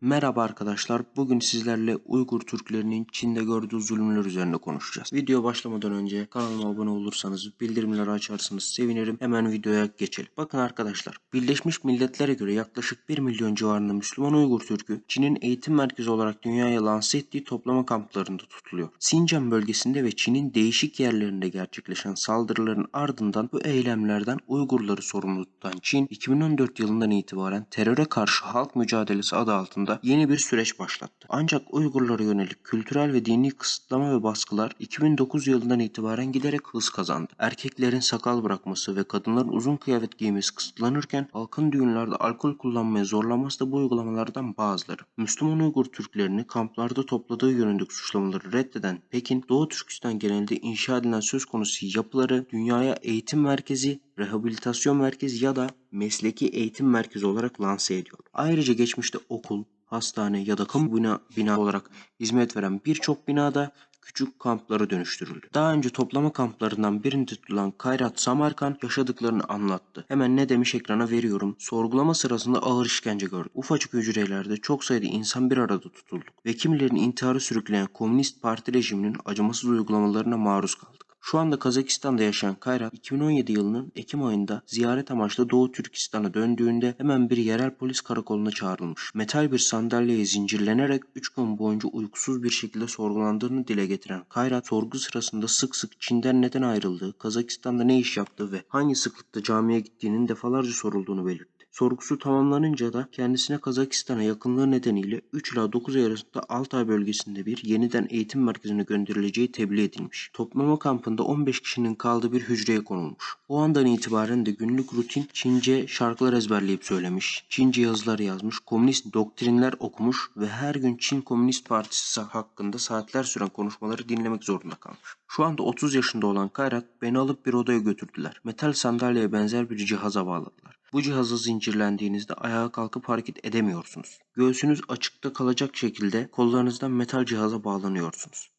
Merhaba arkadaşlar. Bugün sizlerle Uygur Türklerinin Çin'de gördüğü zulümler üzerine konuşacağız. Video başlamadan önce kanalıma abone olursanız, bildirimleri açarsanız sevinirim. Hemen videoya geçelim. Bakın arkadaşlar, Birleşmiş Milletler'e göre yaklaşık 1 milyon civarında Müslüman Uygur Türk'ü Çin'in eğitim merkezi olarak dünyaya lanse ettiği toplama kamplarında tutuluyor. Sincan bölgesinde ve Çin'in değişik yerlerinde gerçekleşen saldırıların ardından bu eylemlerden Uygurları sorumlu tutan Çin, 2014 yılından itibaren teröre karşı halk mücadelesi adı altında yeni bir süreç başlattı. Ancak Uygurlara yönelik kültürel ve dini kısıtlama ve baskılar 2009 yılından itibaren giderek hız kazandı. Erkeklerin sakal bırakması ve kadınların uzun kıyafet giymesi kısıtlanırken halkın düğünlerde alkol kullanmaya zorlanması da bu uygulamalardan bazıları. Müslüman Uygur Türklerini kamplarda topladığı yönündeki suçlamaları reddeden Pekin, Doğu Türkistan genelinde inşa edilen söz konusu yapıları dünyaya eğitim merkezi, rehabilitasyon merkezi ya da mesleki eğitim merkezi olarak lanse ediyor. Ayrıca geçmişte okul, hastane ya da kamu bina, bina olarak hizmet veren birçok binada küçük kamplara dönüştürüldü. Daha önce toplama kamplarından birinde tutulan Kayrat Samarkan yaşadıklarını anlattı. Hemen ne demiş ekrana veriyorum. Sorgulama sırasında ağır işkence gördük. Ufacık hücrelerde çok sayıda insan bir arada tutuldu ve kimilerini intiharı sürükleyen Komünist Parti rejiminin acımasız uygulamalarına maruz kaldık. Şu anda Kazakistan'da yaşayan Kayrat 2017 yılının Ekim ayında ziyaret amaçlı Doğu Türkistan'a döndüğünde hemen bir yerel polis karakoluna çağrılmış. Metal bir sandalyeye zincirlenerek 3 gün boyunca uykusuz bir şekilde sorgulandığını dile getiren Kayrat sorgu sırasında sık sık Çin'den neden ayrıldığı, Kazakistan'da ne iş yaptığı ve hangi sıklıkta camiye gittiğinin defalarca sorulduğunu belirtti. Sorgusu tamamlanınca da kendisine Kazakistan'a yakınlığı nedeniyle 3 ila 9 ay arasında Altay bölgesinde bir yeniden eğitim merkezine gönderileceği tebliğ edilmiş. Toplama kampında 15 kişinin kaldığı bir hücreye konulmuş. O andan itibaren de günlük rutin Çince şarkılar ezberleyip söylemiş, Çince yazılar yazmış, komünist doktrinler okumuş ve her gün Çin Komünist Partisi hakkında saatler süren konuşmaları dinlemek zorunda kalmış. Şu anda 30 yaşında olan Kayrat beni alıp bir odaya götürdüler. Metal sandalyeye benzer bir cihaza bağladılar. Bu cihaza zincirlendiğinizde ayağa kalkıp hareket edemiyorsunuz. Göğsünüz açıkta kalacak şekilde kollarınızdan metal cihaza bağlanıyorsunuz.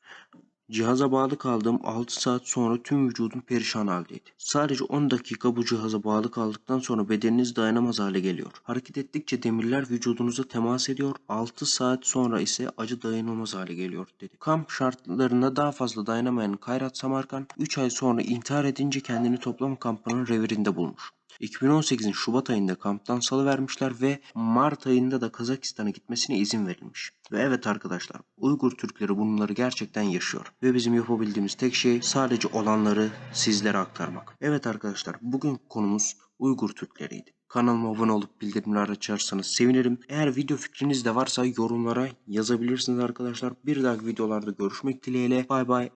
Cihaza bağlı kaldığım 6 saat sonra tüm vücudum perişan haldeydi. Sadece 10 dakika bu cihaza bağlı kaldıktan sonra bedeniniz dayanamaz hale geliyor. Hareket ettikçe demirler vücudunuza temas ediyor. 6 saat sonra ise acı dayanılmaz hale geliyor dedi. Kamp şartlarına daha fazla dayanamayan Kayrat Samarkan 3 ay sonra intihar edince kendini toplam kampının revirinde bulmuş. 2018'in Şubat ayında kamptan salıvermişler ve Mart ayında da Kazakistan'a gitmesine izin verilmiş. Ve evet arkadaşlar Uygur Türkleri bunları gerçekten yaşıyor. Ve bizim yapabildiğimiz tek şey sadece olanları sizlere aktarmak. Evet arkadaşlar bugün konumuz Uygur Türkleriydi. Kanalıma abone olup bildirimleri açarsanız sevinirim. Eğer video fikriniz de varsa yorumlara yazabilirsiniz arkadaşlar. Bir dahaki videolarda görüşmek dileğiyle. Bay bay.